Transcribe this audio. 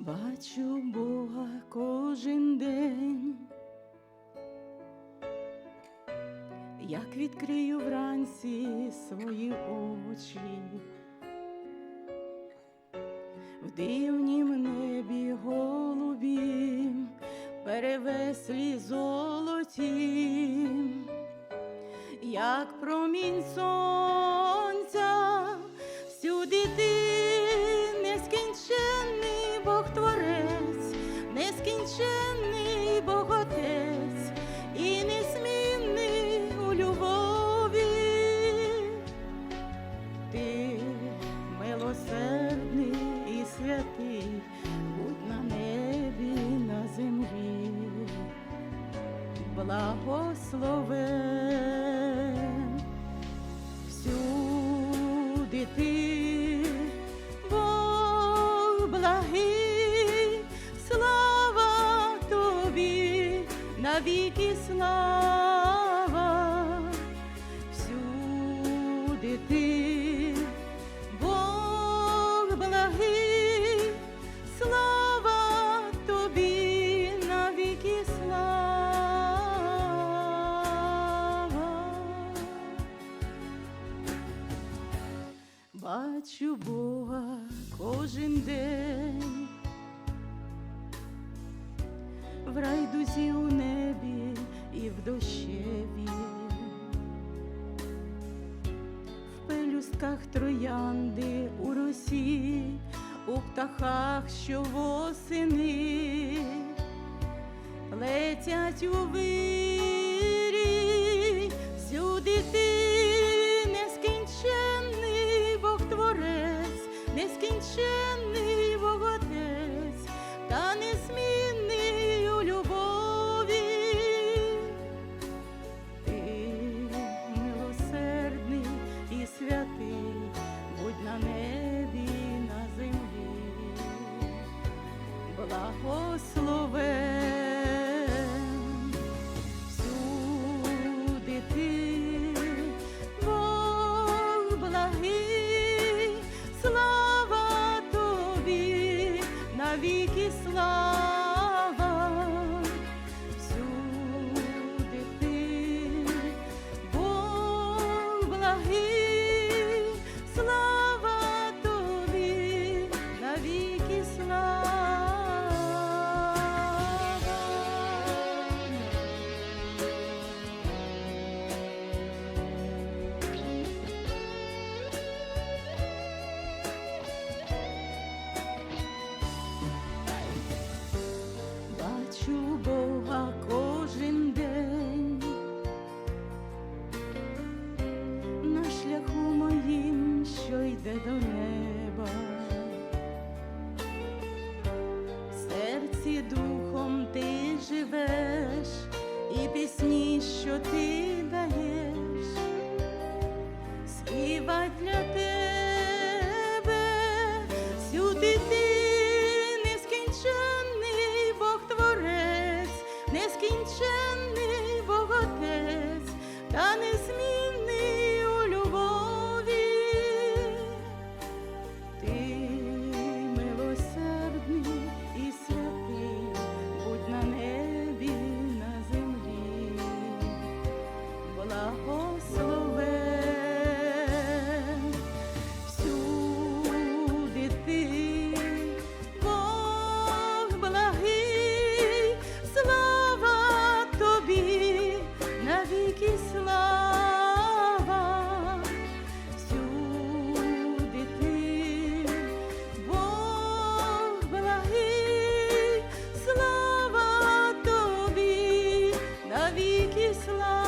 Бачу Бога кожен день, як відкрию вранці свої очі, в дивнім небі голубім, перевеслі золотім, як промінь сонця, Бог Творець, нескінченний Бог Отець і несмінний у любові. Ти милосердний і святий, будь на небі, на землі, благословен всюди ти, навіки слава, всюди ти, Бог благий, слава тобі, навіки слава. Бачу Бога кожен день, в райдузі у небі і в дощеві, в пелюстках троянди у росі, у птахах, що восени летять у вирі, благословен Islam.